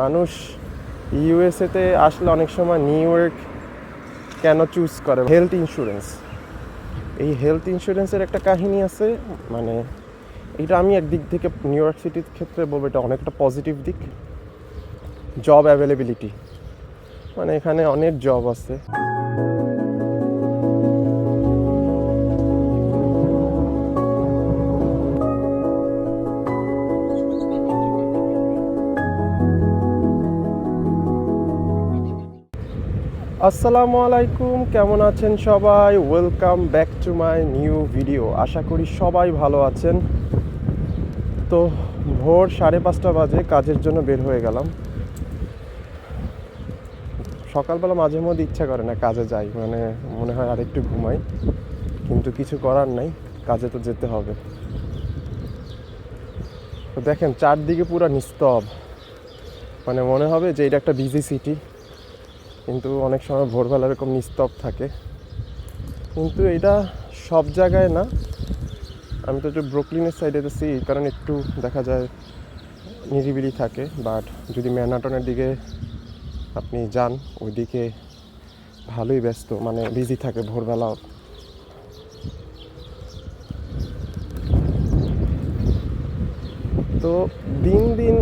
মানুষ ইউএসএতে আসলে অনেক সময় নিউ ইয়র্ক কেন চুজ করে? হেলথ ইন্স্যুরেন্স এই হেলথ ইন্স্যুরেন্সের একটা কাহিনী আছে মানে এটা আমি একদিক থেকে নিউ ইয়র্ক সিটির ক্ষেত্রে বলব, এটা অনেকটা পজিটিভ দিক। জব অ্যাভেলেবিলিটি মানে এখানে অনেক জব আছে। আসসালামু আলাইকুম, কেমন আছেন সবাই? Welcome back to my new video আশা করি সবাই ভালো আছেন। তো ভোর সাড়ে পাঁচটা বাজে, কাজের জন্য বের হয়ে গেলাম। সকালবেলা মাঝে মধ্যে ইচ্ছা করে না কাজে যাই মানে মনে হয় আরেকটু ঘুমাই। কিন্তু কিছু করার নাই, কাজে তো যেতে হবে। তো দেখেন, চারদিকে পুরো নিস্তব। মানে মনে হবে যে এটা একটা বিজি সিটি কিন্তু অনেক সময় ভোরবেলা এরকম নিস্তব থাকে। কিন্তু এটা সব জায়গায় না। আমি তো একটু ব্রুকলিনের সাইডে তো এই কারণে একটু দেখা যায় নিরিবিলি থাকে। বাট যদি ম্যানাটনের দিকে আপনি যান, ওইদিকে ভালোই ব্যস্ত মানে বিজি থাকে ভোরবেলাও। তো দিন দিন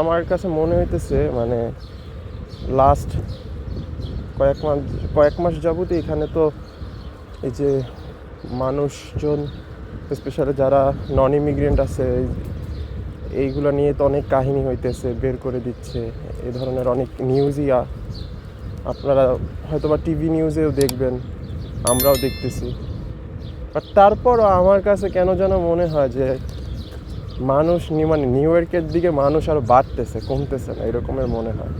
আমার কাছে মনে হইতেছে মানে লাস্ট কয়েক মাস কয়েক মাস যাবতই এখানে তো এই যে মানুষজন স্পেশালি যারা নন ইমিগ্রেন্ট আছে, এইগুলো নিয়ে তো অনেক কাহিনী হইতেছে, বের করে দিচ্ছে। এ ধরনের অনেক নিউজই আপনারা হয়তো বা টিভি নিউজেও দেখবেন, আমরাও দেখতেছি। বাট তারপরও আমার কাছে কেন যেন মনে হয় যে, মানুষ মানে নিউ ইয়র্কের দিকে মানুষ আরও বাড়তেছে, কমতেছে না, এরকমের মনে হয়।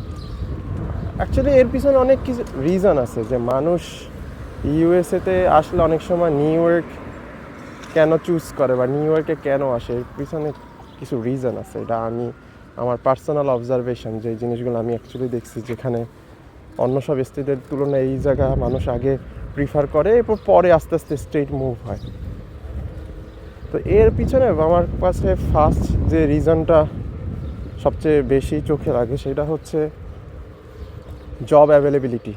অ্যাকচুয়ালি এর পিছনে অনেক কিছু রিজন আছে যে মানুষ ইউএসএতে আসলে অনেক সময় নিউ ইয়র্ক কেন চুজ করে বা নিউ ইয়র্কে কেন আসে, এর পিছনে কিছু রিজন আছে। এটা আমি, আমার পার্সোনাল অবজারভেশন যে জিনিসগুলো আমি অ্যাকচুয়ালি দেখছি যেখানে অন্য সব স্টেটের তুলনায় এই জায়গা মানুষ আগে প্রিফার করে, এরপর পরে আস্তে আস্তে স্টেট মুভ হয়। তো এর পিছনে আমার কাছে ফার্স্ট যে রিজনটা সবচেয়ে বেশি চোখে লাগে সেটা হচ্ছে জব অ্যাভেলেবিলিটি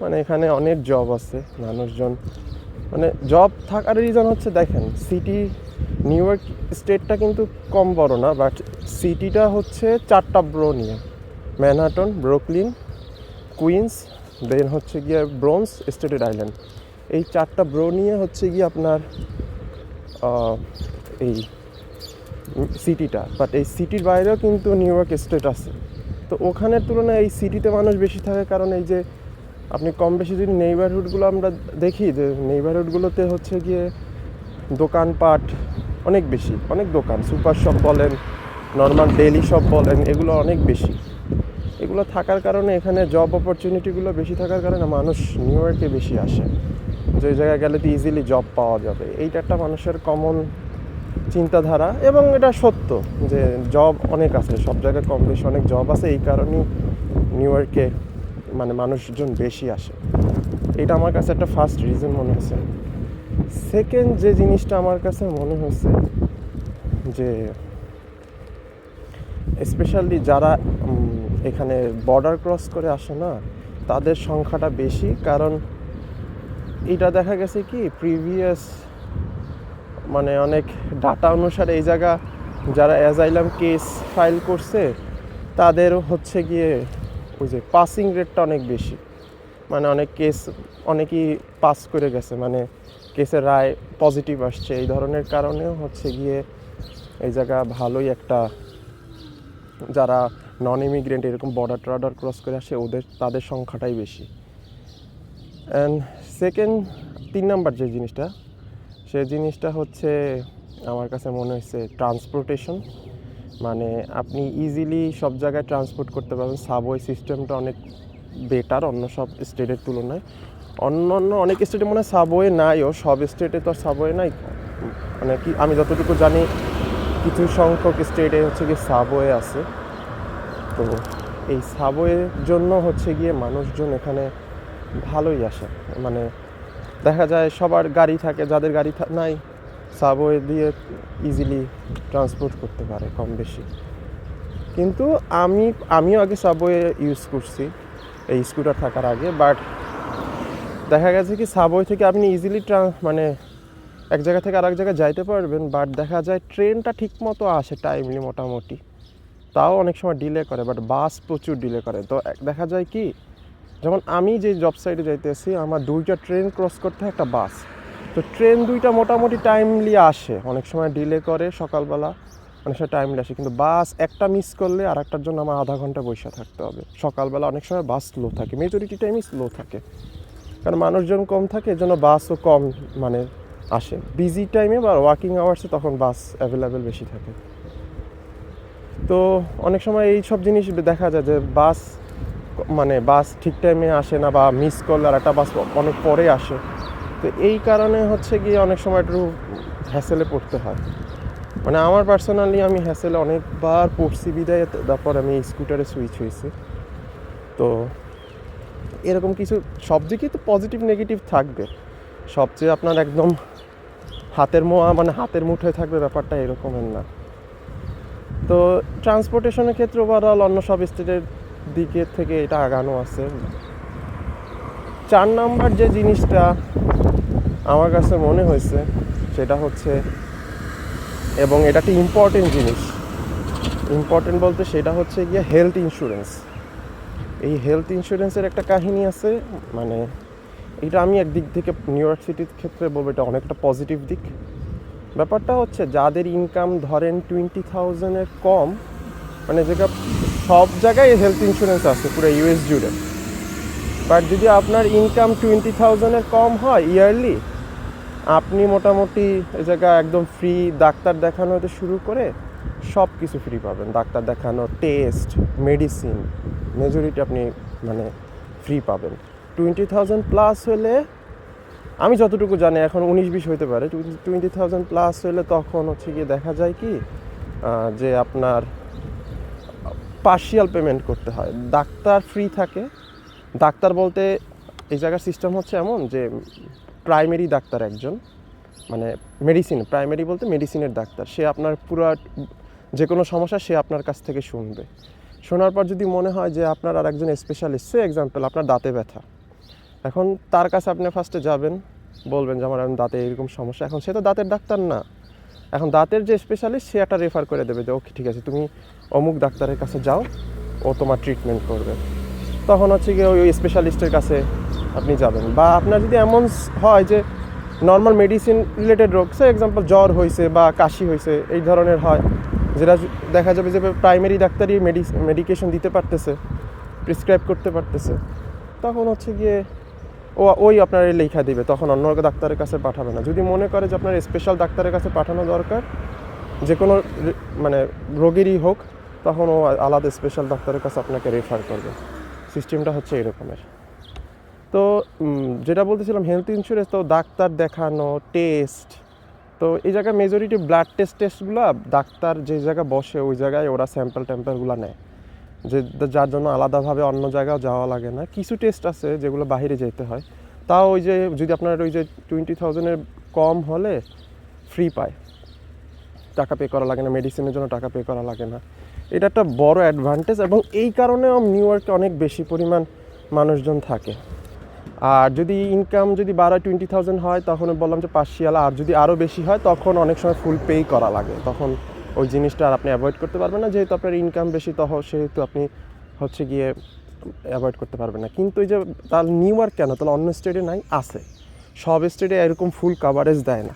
মানে এখানে অনেক জব আছে, মানুষজন। মানে জব থাকার রিজন হচ্ছে দেখেন সিটি নিউ ইয়র্ক স্টেটটা কিন্তু কম বড় না বাট সিটিটা হচ্ছে চারটা ব্রো নিয়ে। ম্যানহাটন ব্রুকলিন কুইন্স দেন হচ্ছে গিয়ে ব্রোন্স স্টেটেড আইল্যান্ড এই চারটা ব্রো নিয়ে হচ্ছে গিয়ে আপনার এই সিটিটা বাট এই সিটির বাইরেও কিন্তু নিউ ইয়র্ক স্টেট আছে। তো ওখানের তুলনায় এই সিটিতে মানুষ বেশি থাকে কারণ এই যে আপনি কম বেশি যদি নেইবারহুডগুলো আমরা দেখি, যে নেইবারহুডগুলোতে হচ্ছে গিয়ে দোকানপাট অনেক বেশি, অনেক দোকান। সুপার শপ বলেন নর্মাল ডেইলি শপ বলেন, এগুলো অনেক বেশি। এগুলো থাকার কারণে এখানে জব অপরচুনিটিগুলো বেশি থাকার কারণে মানুষ নিউ ইয়র্কে বেশি আসে। যে জায়গায় গেলে তো ইজিলি জব পাওয়া যাবে। এইটা একটা মানুষের কমন চিন্তাধারা এবং এটা সত্য যে জব অনেক আছে, সব জায়গায় কম বেশি অনেক জব আছে, এই কারণেই নিউ ইয়র্কে মানে মানুষজন বেশি আসে। এটা আমার কাছে একটা ফার্স্ট রিজন মনে হয়েছে। সেকেন্ড যে জিনিসটা আমার কাছে মনে হয়েছে যে স্পেশালি যারা এখানে বর্ডার ক্রস করে আসে না, তাদের সংখ্যাটা বেশি কারণ এটা দেখা গেছে কি প্রিভিয়াস মানে অনেক ডাটা অনুসারে এই জায়গা যারা অ্যাজাইলাম কেস ফাইল করছে, তাদের হচ্ছে গিয়ে ওই যে পাসিং রেটটা অনেক বেশি। মানে অনেক কেস অনেকেই পাস করে গেছে মানে কেসের রায় পজিটিভ আসছে। এই ধরনের কারণেও হচ্ছে গিয়ে এই জায়গা ভালোই একটা, যারা নন ইমিগ্রেন্ট এরকম বর্ডার টর্ডার ক্রস করে আসে, ওদের, তাদের সংখ্যাটাই বেশি। অ্যান্ড সেকেন্ড তিন নাম্বার যে জিনিসটা সে জিনিসটা হচ্ছে আমার কাছে মনে হয়েছে ট্রান্সপোর্টেশন মানে আপনি ইজিলি সব জায়গায় ট্রান্সপোর্ট করতে পারবেন। সাবওয়ে সিস্টেমটা অনেক বেটার অন্য সব স্টেটের তুলনায়। অন্য অন্য অনেক স্টেটে মনে হয় সাবওয়ে নাইও, সব স্টেটে তো সাবওয়ে নাই। মানে কি, আমি যতটুকু জানি, কিছু সংখ্যক স্টেটে হচ্ছে গিয়ে সাবওয়ে আছে। তো এই সাবওয়ের জন্য হচ্ছে গিয়ে মানুষজন এখানে ভালোই আসে। মানে দেখা যায় সবার গাড়ি থাকে, যাদের গাড়ি নাই সাবওয়ে দিয়ে ইজিলি ট্রান্সপোর্ট করতে পারে কম বেশি। কিন্তু আমি, আমিও আগে সাবওয়ে ইউজ করছি, এই স্কুটার থাকার আগে বাট দেখা গেছে কি সাবওয়ে থেকে আপনি ইজিলি মানে এক জায়গা থেকে আরেক জায়গায় যাইতে পারবেন বাট দেখা যায় ট্রেনটা ঠিক মতো আসে টাইমলি মোটামুটি। তাও অনেক সময় ডিলে করে বাট বাস প্রচুর ডিলে করে। তো দেখা যায় কি যেমন আমি যে জব সাইডে যাইতেছি, আমার দুইটা ট্রেন ক্রস করতে একটা বাস তো ট্রেন দুইটা মোটামুটি টাইমলি আসে। অনেক সময় ডিলে করে সকালবেলা, অনেক সময় টাইমলি আসে। কিন্তু বাস একটা মিস করলে আর একটার জন্য আমার আধা ঘণ্টা বসে থাকতে হবে। সকালবেলা অনেক সময় বাস স্লো থাকে। মেজরিটি টাইমই স্লো থাকে। কারণ মানুষজন কম থাকে, এজন্য বাসও কম মানে আসে। বিজি টাইমে বা ওয়ার্কিং আওয়ার্সে তখন বাস অ্যাভেলেবেল বেশি থাকে। তো অনেক সময় এই সব জিনিস দেখা যায় যে বাস মানে বাস ঠিক টাইমে আসে না বা মিস করলে আর একটা বাস অনেক পরে আসে। তো এই কারণে হচ্ছে গিয়ে অনেক সময় একটু হ্যাসেলে পড়তে হয়। মানে আমার পার্সোনালি আমি হ্যাসেলে অনেকবার পড়ছি বিদায়, তারপর আমি স্কুটারে সুইচ হয়েছি। তো এরকম কিছু, সব দিকেই তো পজিটিভ নেগেটিভ থাকবে। সবচেয়ে আপনার একদম হাতের মোয়া মানে হাতের মুঠোয় থাকবে ব্যাপারটা এরকমের না। তো ট্রান্সপোর্টেশনের ক্ষেত্রে ওভারঅল অন্য সব স্টেটের দিকে থেকে এটা আগানো আছে। চার নাম্বার যে জিনিসটা আমার কাছে মনে হয়েছে, সেটা হচ্ছে, এবং এটা একটা ইম্পর্টেন্ট জিনিস। ইম্পর্টেন্ট বলতে সেটা হচ্ছে গিয়ে হেলথ ইন্স্যুরেন্স এই হেলথ ইন্স্যুরেন্সের একটা কাহিনী আছে মানে এটা আমি একদিক থেকে নিউ ইয়র্ক সিটির ক্ষেত্রে বলব, এটা অনেকটা পজিটিভ দিক। ব্যাপারটা হচ্ছে, যাদের ইনকাম ধরেন টোয়েন্টি থাউজেন্ডের কম মানে যেটা সব জায়গায় হেলথ ইন্স্যুরেন্স আছে, পুরো ইউএস জুড়ে। বাট যদি আপনার ইনকাম টোয়েন্টি থাউজেন্ডের কম হয় ইয়ারলি আপনি মোটামুটি এই জায়গা একদম ফ্রি ডাক্তার দেখানো হতে শুরু করে সব কিছু ফ্রি পাবেন। ডাক্তার দেখানো টেস্ট মেডিসিন মেজরিটি আপনি মানে ফ্রি পাবেন। টোয়েন্টি থাউজেন্ড প্লাস হলে, আমি যতটুকু জানি, এখন উনিশ বিশ হতে পারে টোয়েন্টি থাউজেন্ড প্লাস হলে তখন হচ্ছে গিয়ে দেখা যায় কি যে আপনার পার্শিয়াল পেমেন্ট করতে হয়। ডাক্তার ফ্রি থাকে। ডাক্তার বলতে এই জায়গার সিস্টেম হচ্ছে এমন যে প্রাইমারি ডাক্তার একজন মানে মেডিসিন প্রাইমারি বলতে মেডিসিনের ডাক্তার। সে আপনার পুরো, যে কোনো সমস্যা সে আপনার কাছ থেকে শুনবে। শোনার পর যদি মনে হয় যে আপনার আর একজন স্পেশালিস্ট সে এক্সাম্পল আপনার দাঁতে ব্যথা। এখন তার কাছে আপনি ফার্স্টে যাবেন, বলবেন যে আমার দাঁতে এরকম সমস্যা। এখন সে তো দাঁতের ডাক্তার না। এখন দাঁতের যে স্পেশালিস্ট সে একটা রেফার করে দেবে যে, ওকে, ঠিক আছে, তুমি অমুক ডাক্তারের কাছে যাও, ও তোমার ট্রিটমেন্ট করবে। তখন হচ্ছে গিয়ে ওই স্পেশালিস্টের কাছে আপনি যাবেন। বা আপনার যদি এমন হয় যে নর্মাল মেডিসিন রিলেটেড রোগ সে এক্সাম্পল জ্বর হয়েছে বা কাশি হয়েছে এই ধরনের হয়, যেটা দেখা যাবে যে প্রাইমারি ডাক্তারই মেডিসিন মেডিকেশন দিতে পারতেছে প্রেসক্রাইব করতে পারতেছে। তখন হচ্ছে গিয়ে ও, ওই আপনার লেখা দিবে, তখন অন্য ডাক্তারের কাছে পাঠাবে না। যদি মনে করে যে আপনার স্পেশাল ডাক্তারের কাছে পাঠানো দরকার, যে কোনো মানে রোগেরই হোক, তখন ও আলাদা স্পেশাল ডাক্তারের কাছে আপনাকে রেফার করবে। সিস্টেমটা হচ্ছে এরকমের। তো যেটা বলতেছিলাম হেলথ ইন্স্যুরেন্স তো ডাক্তার দেখানো টেস্ট তো এই জায়গায় মেজরিটি ব্লাড টেস্ট টেস্টগুলো ডাক্তার যে জায়গায় বসে, ওই জায়গায় ওরা স্যাম্পল ট্যাম্পেলগুলো নেয়। যে যার জন্য আলাদাভাবে অন্য জায়গাও যাওয়া লাগে না। কিছু টেস্ট আছে যেগুলো বাইরে যেতে হয়। তাও ওই যে, যদি আপনার ওই যে টোয়েন্টি থাউজেন্ডের কম হলে ফ্রি পায়। টাকা পে করা লাগে না মেডিসিনের জন্য টাকা পে করা লাগে না। এটা একটা বড় অ্যাডভান্টেজ এবং এই কারণেও নিউ ইয়র্কে অনেক বেশি পরিমাণ মানুষজন থাকে। আর যদি ইনকাম যদি বারো টোয়েন্টি থাউজেন্ড হয়, তখন বললাম যে পার্সিয়াল আর যদি আরও বেশি হয়, তখন অনেক সময় ফুল পেই করা লাগে। তখন ওই জিনিসটা আর আপনি অ্যাভয়েড করতে পারবেন না, যেহেতু আপনার ইনকাম বেশি তহ সেহেতু আপনি হচ্ছে গিয়ে অ্যাভয়েড করতে পারবেন না। কিন্তু এই যে তার নিউ ইয়র্ক কেন? তাহলে অন্য স্টেটে নাই, আছে। সব স্টেটে এরকম ফুল কাভারেজ দেয় না।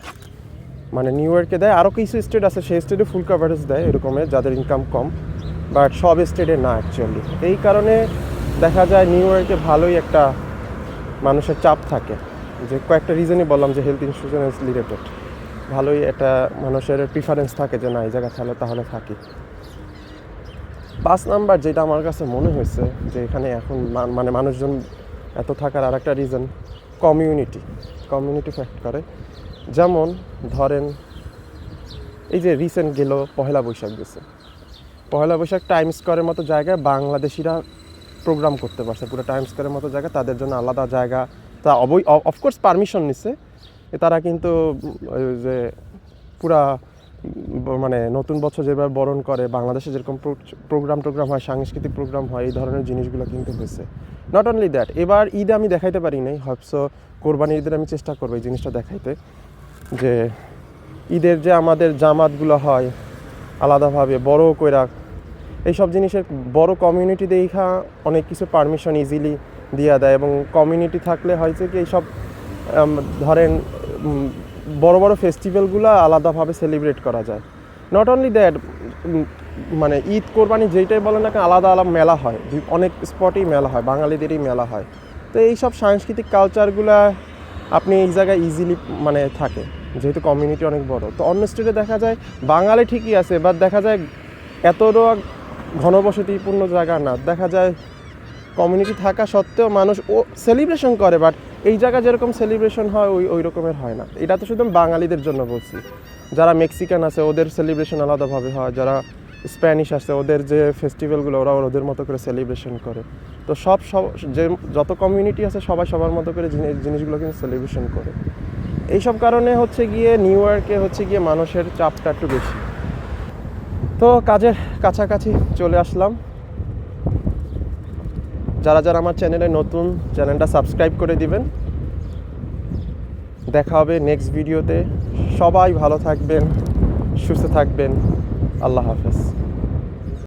মানে নিউ ইয়র্কে দেয় আরও কিছু স্টেট আছে, সেই স্টেটে ফুল কাভারেজ দেয় এরকমের যাদের ইনকাম কম। বাট সব স্টেটে না অ্যাকচুয়ালি এই কারণে দেখা যায় নিউ ইয়র্কে ভালোই একটা মানুষের চাপ থাকে। যে কয়েকটা রিজনই বললাম যে হেলথ ইন্স্যুরেন্স রিলেটেড ভালোই একটা মানুষের প্রিফারেন্স থাকে যে না, এই জায়গায় তাহলে তাহলে থাকি। পাঁচ নাম্বার যেটা আমার কাছে মনে হয়েছে যে এখানে এখন মানে মানুষজন এত থাকার আর একটা রিজন কমিউনিটি কমিউনিটি ফ্যাক্ট করে। যেমন ধরেন, এই যে রিসেন্ট গেল পহেলা বৈশাখ গেছে। পহেলা বৈশাখ টাইম স্কোয়ারের মতো জায়গায় বাংলাদেশিরা প্রোগ্রাম করতে পারছে। পুরো টাইম স্কোয়ারের মতো জায়গা তাদের জন্য আলাদা জায়গা। তা অবই অফকোর্স পারমিশন নিছে। তারা কিন্তু যে পুরা মানে নতুন বছর যেভাবে বরণ করে, বাংলাদেশে যেরকম প্রোগ্রাম টোগ্রাম হয়, সাংস্কৃতিক প্রোগ্রাম হয়, এই ধরনের জিনিসগুলো কিন্তু হয়েছে। নট অনলি দ্যাট এবার ঈদ আমি দেখাইতে পারি নাই, হয়তো কোরবানি ঈদের আমি চেষ্টা করব এই জিনিসটা দেখাইতে, যে ঈদের যে আমাদের জামাতগুলো হয়, আলাদাভাবে, বড় কইরা, এইসব জিনিসের বড় কমিউনিটি দেখা অনেক কিছু পারমিশন ইজিলি দিয়ে দেয় এবং কমিউনিটি থাকলে হয়েছে কি এইসব ধরেন বড় বড় ফেস্টিভ্যালগুলো আলাদাভাবে সেলিব্রেট করা যায়। নট অনলি দ্যাট মানে ঈদ, কোরবানি যেইটাই বলেন না আলাদা আলাদা মেলা হয়। অনেক স্পটেই মেলা হয়, বাঙালিদেরই মেলা হয়। তো এইসব সাংস্কৃতিক কালচারগুলো আপনি এই জায়গায় ইজিলি মানে থাকে। যেহেতু কমিউনিটি অনেক বড়। তো অন্য স্টেটে দেখা যায়, বাঙালি ঠিকই আছে বাট দেখা যায় এতটা ঘনবসতিপূর্ণ জায়গা না। দেখা যায় কমিউনিটি থাকা সত্ত্বেও মানুষ ও সেলিব্রেশন করে বাট এই জায়গায় যেরকম সেলিব্রেশন হয়, ওই ওই রকমের হয় না। এটা তো শুধু বাঙালিদের জন্য বলছি। যারা মেক্সিকান আছে, ওদের সেলিব্রেশন আলাদাভাবে হয়। যারা স্প্যানিশ আছে, ওদের যে ফেস্টিভ্যালগুলো ওরা ওদের মতো করে সেলিব্রেশন করে। তো সব সব, যে, যত কমিউনিটি আছে, সবাই সবার মতো করে জিনিস জিনিসগুলো কিন্তু সেলিব্রেশন করে। এইসব কারণে হচ্ছে গিয়ে নিউ ইয়র্কে হচ্ছে গিয়ে মানুষের চাপটা একটু বেশি। তো কাজের কাছাকাছি চলে আসলাম। যারা যারা আমার চ্যানেলে নতুন, চ্যানেলটা সাবস্ক্রাইব করে দিবেন। দেখা হবে নেক্সট ভিডিওতে সবাই ভালো থাকবেন, সুস্থ থাকবেন। আল্লাহ হাফেজ।